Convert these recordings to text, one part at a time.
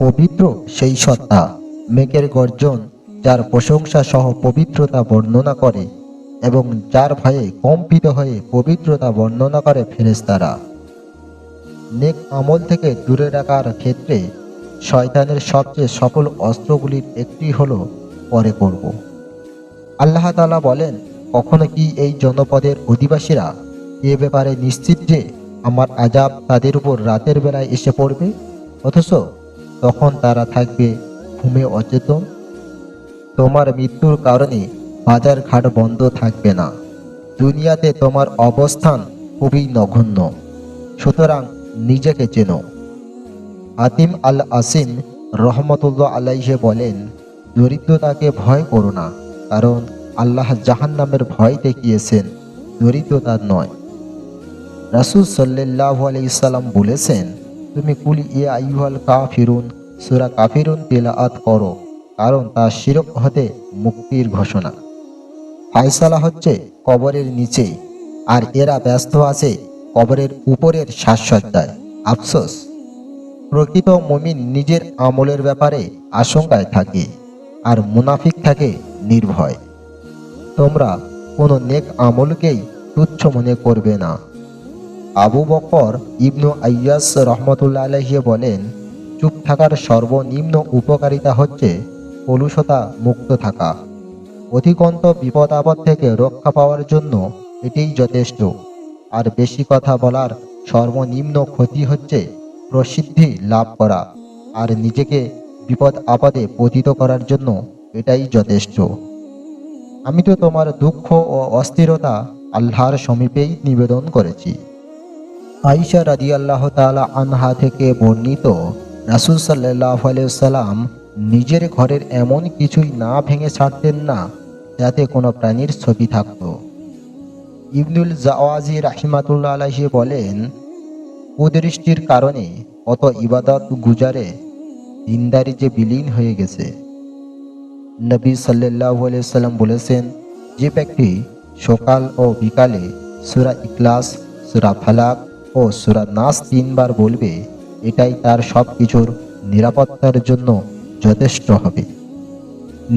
পবিত্র সেই সত্তা, মেঘের গর্জন, যার প্রশংসা সহ পবিত্রতা বর্ণনা করে এবং যার ভয়ে কম্পিত হয়ে পবিত্রতা বর্ণনা করে ফেরেশতারা। নেক আমল থেকে দূরে রাখার ক্ষেত্রে শয়তানের সবচেয়ে সফল অস্ত্রগুলির একটি হলো পরে করব আল্লাহ তাআলা বলেন, কখনো কি এই জনপদের অধিবাসীরা এ ব্যাপারে নিশ্চিত যে আমার আজাব তাদের উপর রাতের বেলায় এসে পড়বে, অথচ তখন তারা থাকবে ঘুমে অচেতন। তোমার মৃত্যুর কারণে বাজার ঘাট বন্ধ থাকবে না। দুনিয়াতে তোমার অবস্থান খুবই নগণ্য। সুতরাং নিজেকে চেনো। আতিম আল আসিম রহমতুল্লাহ আলাইহে বলেন, দরিদ্রতাকে ভয় করো না, কারণ আল্লাহ জাহান নামের ভয় দেখিয়েছেন। দরিদ্রতার নয় রাসুল সাল্লাহ আলাইসাল্লাম বলেছেন, তুমি কুলি ইয়ে আইহাল কাফিরুন, সুরা কাফিরুন তেলাআত করো, কারণ তা শিরক হতে মুক্তির ঘোষণা। ফায়সালা হচ্ছে কবরের নিচে, আর এরা ব্যস্ত আছে কবরের উপরের সাজসজ্জায়। আফসোস। প্রকৃত মমিন নিজের আমলের ব্যাপারে আশঙ্কায় থাকে, আর মুনাফিক থাকে নির্ভয়। তোমরা কোনো নেক আমলকেই তুচ্ছ মনে করবে না। আবু বকর ইবনু আইয়াস রহমতুল্লা আলহিয়ে বলেন, চুপ থাকার সর্বনিম্ন উপকারিতা হচ্ছে কলুষতা মুক্ত থাকা। অধিকন্ত বিপদ আপদ থেকে রক্ষা পাওয়ার জন্য এটিই যথেষ্ট। আর বেশি কথা বলার সর্বনিম্ন ক্ষতি হচ্ছে প্রসিদ্ধি লাভ করা। আর নিজেকে বিপদ আপদে পতিত করার জন্য এটাই যথেষ্ট। আমি তো তোমার দুঃখ ও অস্থিরতা আল্লাহর সমীপেই নিবেদন করেছি। আইসা রাজি আল্লাহ তালা আনহা থেকে বর্ণিত, রাসুল সাল্লাহ সাল্লাম নিজের ঘরের এমন কিছুই না ভেঙে ছাড়তেন না, যাতে কোনো প্রাণীর ছবি থাকত। ইবনুল জাওয়াজি রাহিমাতুল্লাহ আলাহি বলেন, কুদৃষ্টির কারণে কত ইবাদত গুজারে দিনদারি যে বিলীন হয়ে গেছে। নবী সাল্লাহ সাল্লাম বলেছেন, যে ব্যক্তি সকাল ও বিকালে সুরা ইকলাস সুরা ফালাক ও সুরা নাস তিনবার বলবে, এটাই তার সব কিছুর নিরাপত্তার জন্য যথেষ্ট হবে।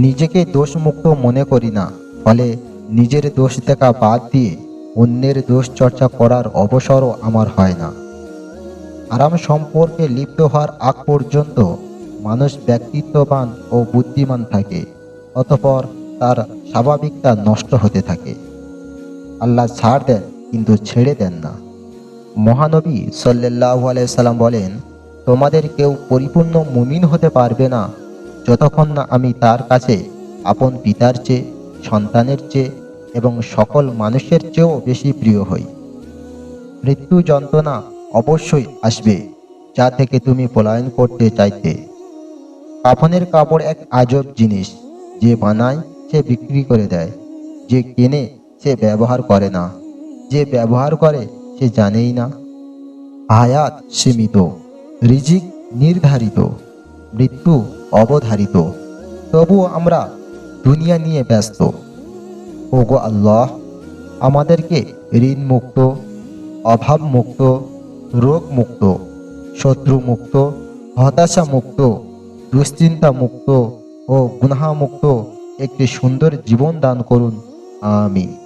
নিজেকে দোষমুক্ত মনে করি না, ফলে নিজের দোষ দেখা বাদ দিয়ে অন্যের দোষ চর্চা করার অবসরও আমার হয় না। আরাম সম্পর্কে লিপ্ত হওয়ার আগ পর্যন্ত মানুষ ব্যক্তিত্ববান ও বুদ্ধিমান থাকে, অতপর তার স্বাভাবিকতা নষ্ট হতে থাকে। আল্লাহ ছাড় দেন, কিন্তু ছেড়ে দেন না। মহানবী সাল্লাহ সাল্লাম বলেন, তোমাদের কেউ পরিপূর্ণ মুমিন হতে পারবে না যতক্ষণ না আমি তার কাছে আপন পিতার চেয়ে, সন্তানের চেয়ে এবং সকল মানুষের চেয়েও বেশি প্রিয় হই। মৃত্যু যন্ত্রণা অবশ্যই আসবে, যা থেকে তুমি পলায়ন করতে চাইতে। কাফনের কাপড় এক আজব জিনিস, যে বানায় সে বিক্রি করে দেয়, যে কেনে সে ব্যবহার করে না। যে ব্যবহার করে সে জানেই না। আয়াত সীমিত, রিজিক নির্ধারিত, মৃত্যু অবধারিত। তবুও আমরা দুনিয়া নিয়ে ব্যস্ত। ওগো আল্লাহ, আমাদেরকে ঋণ মুক্ত অভাব মুক্ত রোগ মুক্ত শত্রু মুক্ত হতাশা মুক্ত দুশ্চিন্তা মুক্ত ও গুনাহা মুক্ত একটি সুন্দর জীবন দান করুন। আমিন।